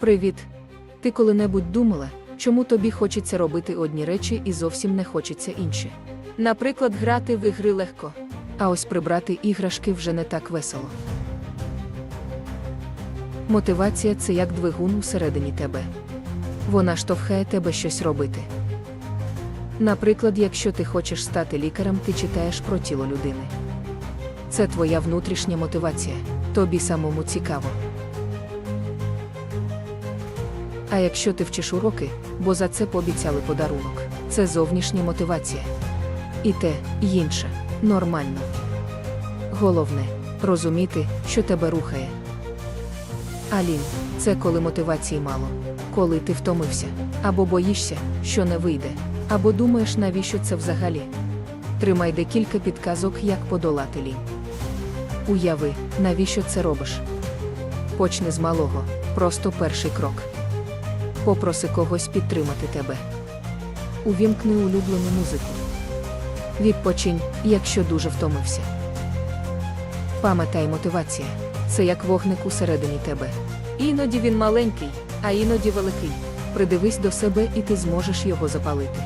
Привіт. Ти коли-небудь думала, чому тобі хочеться робити одні речі і зовсім не хочеться інші? Наприклад, грати в ігри легко, а ось прибрати іграшки вже не так весело. Мотивація це як двигун усередині тебе. Вона штовхає тебе щось робити. Наприклад, якщо ти хочеш стати лікарем, ти читаєш про тіло людини. Це твоя внутрішня мотивація, тобі самому цікаво. А якщо ти вчиш уроки, бо за це пообіцяли подарунок, це зовнішня мотивація. І те, і інше нормально. Головне розуміти, що тебе рухає. Алін, це коли мотивації мало, коли ти втомився, або боїшся, що не вийде, або думаєш, навіщо це взагалі. Тримай декілька підказок, як подолати лінь. Уяви, навіщо це робиш. Почни з малого, просто перший крок. Попроси когось підтримати тебе. Увімкни улюблену музику. Відпочинь, якщо дуже втомився. Пам'ятай мотивація це як вогник усередині тебе. Іноді він маленький, а іноді великий. Придивись до себе і ти зможеш його запалити.